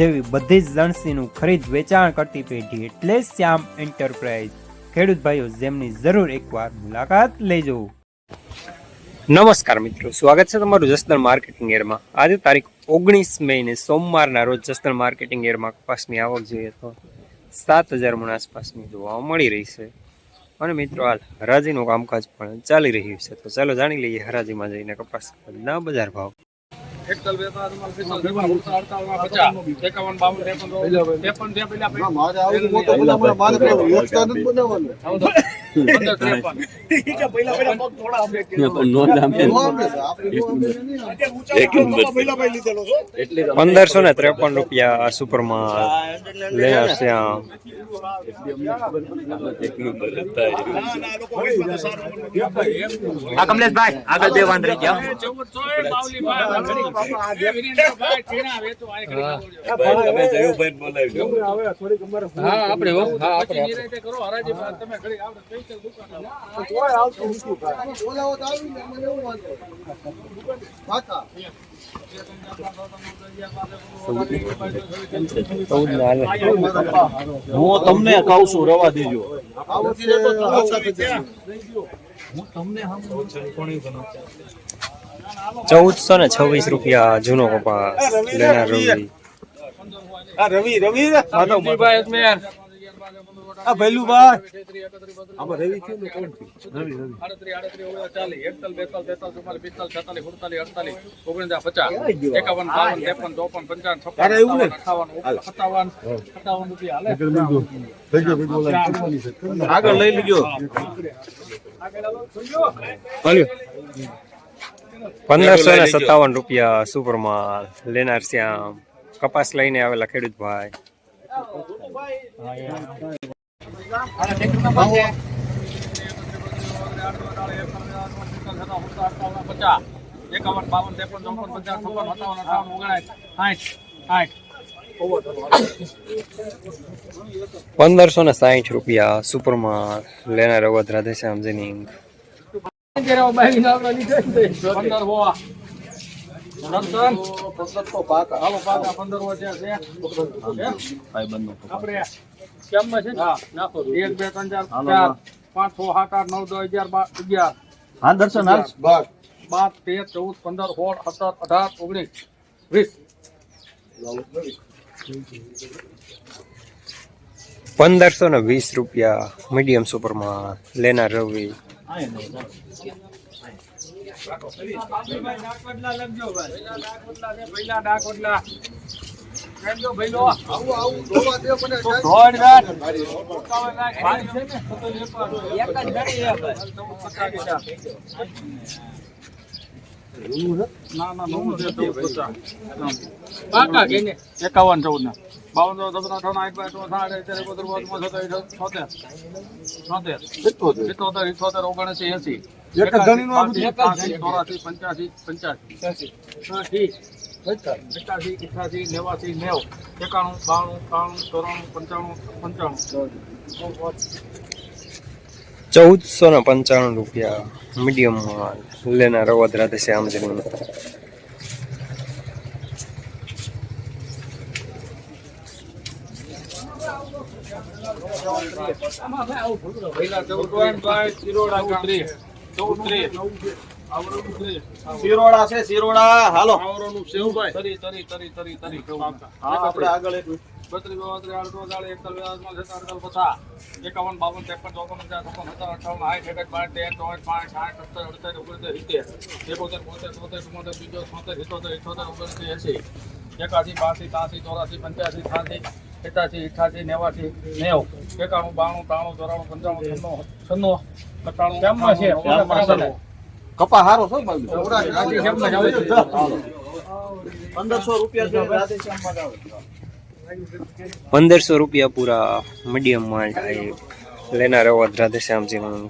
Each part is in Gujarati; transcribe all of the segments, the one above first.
જેવી બધી જ લણસીનું ખરીદ વેચાણ કરતી પેઢી એટલે શ્યામ એન્ટરપ્રાઇઝ. ખેડૂત ભાઈઓ, જેમની જરૂર એકવાર મુલાકાત લેજો. નમસ્કાર મિત્રો, સ્વાગત છે તમારું જસદણ માર્કેટિંગ એરમાં. આજે તારીખ ઓગણીસ મે ને સોમવારના રોજ જસદણ માર્કેટિંગ એરમાં કપાસની આવક જોઈએ તો સાત હજાર મણ આસપાસની જોવા મળી રહી છે. અને મિત્રો, હાલ હરાજીનું કામકાજ પણ ચાલી રહ્યું છે. તો ચાલો જાણી લઈએ હરાજીમાં જઈને કપાસ ના બજાર ભાવ. એકતાલ બેતાલ ત્રેપન ઉડતાલ અડતાલ પચાસ એકાવન બાવન ત્રેપન ત્રેપન છે પેલા ના, મારે આવું મોટો મારે એકતા નથી બનાવવાનું. છે. પંદરસો ને ત્રેપન રૂપિયા સુપરમાં લેયર શ્યામ આ. કમલેશભાઈ આગળ બે ગયા. વેચો આ ખરીદી આપણે હો તમને કહું છું રવા દેજો. ચૌદસો ને છવ્વીસ રૂપિયા જૂનો કપાસ લેનાર રવિ. રવિ રવિ? ભાઈ ભૈલું આ આમાં રવિ છે ને કોણ છે રવિ રવિ. આડત્રીસ આડત્રીસ ઓગણ ચાલીસ એકતાલ બેતાલ તેતાલ ચુમ્માલીસ પિસ્તાલીસ છેતાલીસ સુડતાલીસ અડતાલીસ ઓગણચાસ પચાસ એકાવન બાવન ત્રેપન ચોપન પંચાવન છપ્પન એવું નહીં. અઠાવન સત્તાવન સત્તાવન રૂપિયા હાલે? આગળ લઈ લીજો પંદરસો ને સત્તાવન રૂપિયા સુપરમાં લેનાર શ્યામ કપાસ લઈને આવેલા ખેડૂત ભાઈ. પંદરસો ને સાહીઠ રૂપિયા સુપરમાં લેનાર અવધ રાધેશ્યામ જેનિંગ. પંદર હોવા. રતન હાલો પાકા પંદર હો છે? છે? આપણે કેમમાં છે? નાખો એક બે ત્રણ ચાર ચાર પાંચ છ સાત આઠ નવ દસ અગિયાર બાર અગિયાર. હા દર્શન હાલ. બસ. બાર તેર ચૌદ પંદર સોળ સત્તર અઢાર ઓગણીસ વીસ. પંદરસો ને વીસ રૂપિયા મીડિયમ સુપરમાં લેનાર રવિ. એકાવન, ચૌદ ને બાવન સત્તર અઠાવન આઠ બાર ચોસઠ આઠ એસી એકોતેર છોતેર છોતેર. સિત્તોતેર ઇઠોતેર ઓગણસી, એસી એક જ ગણીનું આ બધું? ચોરાસી પંચ્યાસી પંચ્યાસી. સાઠી એકાસી અઠાસી નેવાસી નેવ એકાણું બાણું ત્રાણું ચોરાણું પંચાણું પંચાણું. ચૌદસો ને પંચાણું રૂપિયા મીડિયમમાં લેનાર અવધ રાધેશ્યામ જમીન આમાં ભાઈ આવું શિરોડા ઉતરી ચૌદ. ત્રીસ શિરોડા છે શિરોડા. હાલો. આવરણનું સેવભાઈ તરી તરી તરી તરી તરી હા આપણે આગળ એક બત્રીસ બોત્રીસ આડત્રીસ ચાલીસ એકતાલીસ બેતાલીસ અડતાલીસ પચાસ. એકાવન બાવન ત્રેપન ચોપન પચાસ ચોપન હજાર અઠાવન આઠ એકઠ બાર તેર ચોવીસ પાંચ સાઠ સત્તર અડતાલીસ ઓગણત્રીસ સિત્તેર. એકોતેર બોતેર ચોતેર ચુમ્મોતેર બીજો છોતેર સિત્તોતેર ઇઠોતેર ઓગણીસ એસી એકાસી બાસી ત્યાસી ચોરાસી પંચ્યાસી છ્યાસી એકાસી અઠાસી નેવાસી નેવ એકાણું બાણું ત્રાણું ચોરાણું પંચાણું છન્નું છન્નું સત્તાણું શ્યામમાં છે, કપા હારો છો કેમમાં? પંદરસો રૂપિયા. પંદરસો રૂપિયા પૂરા મીડિયમ માલ ટાઈપ લેનાર અવાજ રાધેશ્યામજી માંગ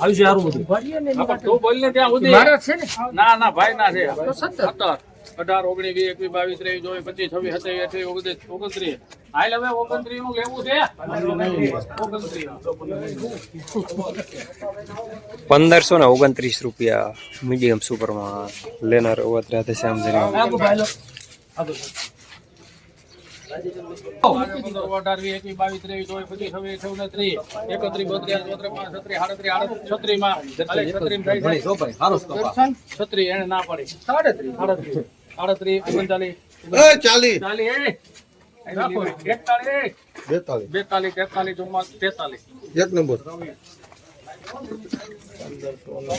આવી છે સારું બધું. આપણે તું ને ના? ના ભાઈ ના છે. સત્તર. અઢાર ઓગણીસ વીસ એકવીસ બાવીસ ત્રેવીસ ચોવીસ પચીસ છવ્વીસ સત્યાવીસ અઠાવીસ ઓગણત્રીસ ઓગણત્રીસ. હાલ હવે ઓગણત્રીસનું લેવું છે? પંદરસો ને ઓગણત્રીસ રૂપિયા મીડિયમ સુપરમાં લેનાર અવાજ રાધેશ્યામજી માંગ પંદર એને ના પડી. સાડત્રીસ. આડત્રીસ ઓગણચાલીસ. ચાલીસ.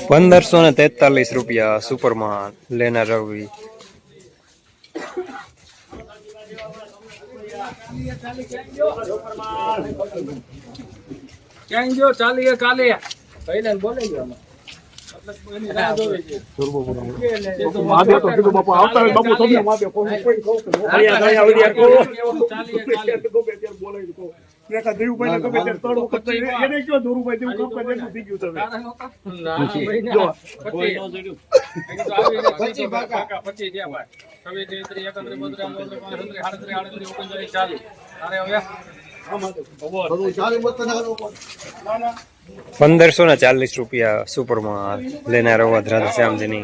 પંદરસો ને તેતાલીસ રૂપિયા સુપરમાન લેનાર રવિ. ક્યાં ગયો? બોલે ગયો છે. એ તો મહાદેવ તો કીધું બાપુ નો. ગમે ત્યારે ત્રણ વખત એને- કયો ધોરુભાઈ દેવું કામ કરે એટલું થઈ ગયું તમે. પંદરસો ને ચાલીસ રૂપિયા સુપરમાં લેનાર અવાજ રાધેશ્યામજીની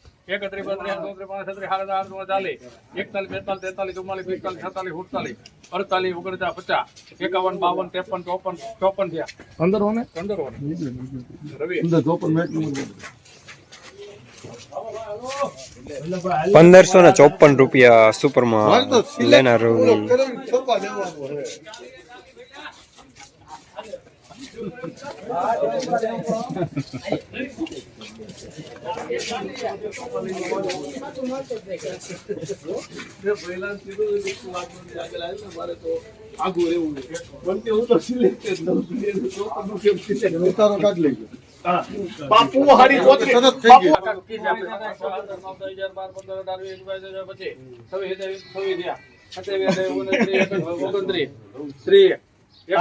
એકત્રીસ, બત્રીસ, ચોત્રીસ, પાંત્રીસ, ચાલીસ, એકતાલીસ, બેતાલીસ, તેતાલીસ, ચુમ્માલીસ, પિસ્તાલીસ, છેતાલીસ, સુડતાલીસ, અડતાલીસ, ઓગણચાલીસ, પચાસ, એકાવન, બાવન, ત્રેપન, ચોપન, ચોપન થયા. પંદર હો પંદર હો રવિ. ચોપન પંદરસો ને ચોપન રૂપિયા સુપરમાં લેનાર રવિ છપ્પા દેવાનું હે. ઉતારો કાઢી બાપુ હારી પોતે તરત થઈ ગયું આનો બી જાય. હાલે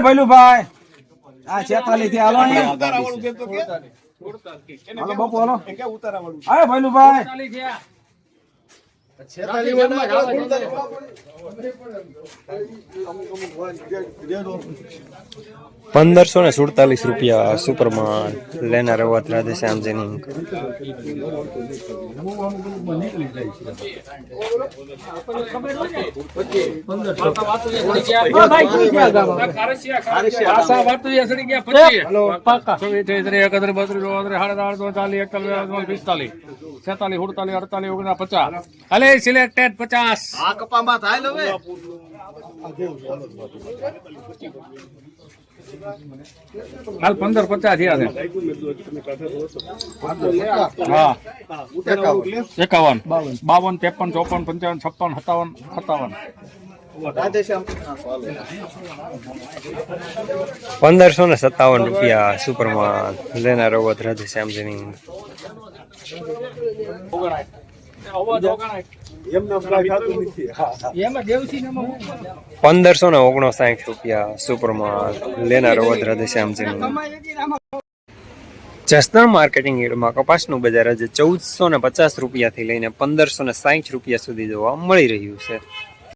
ભૈલુભાઈ બીજ છેતાલી થી હાલો અહીંયા. ઉતારાવાળું કેમ તો હાલો બાપુ હાલો. ઉતારા ડેઢ પંદરસો ને સુડતાલીસ રૂપિયા સુપરમાં લેનાર અવાજ રાધેશ્યામજીની સિલેક્ટેડ પચાસ. આ કપામાં થાય ને હાલ પંદર પચાસ થયા છે. હા. એકાવન. બાવન ત્રેપન ચોપન પંચાવન છપ્પન સત્તાવન સત્તાવન. પંદરસો ને સત્તાવન રૂપિયા સુપરમાં લેનાર અવાજ રાધેશ્યામજીની. પંદરસો ને ઓગણસાઠ રૂપિયા સુપરમાં લેનાર અવાજ રાધેશ્યામજીની જસદણ માર્કેટિંગ યાર્ડમાં કપાસનું બજાર આજે ચૌદસો ને પચાસ રૂપિયાથી લઈને પંદરસો ને સાઠ રૂપિયા સુધી જોવા મળી રહ્યું છે.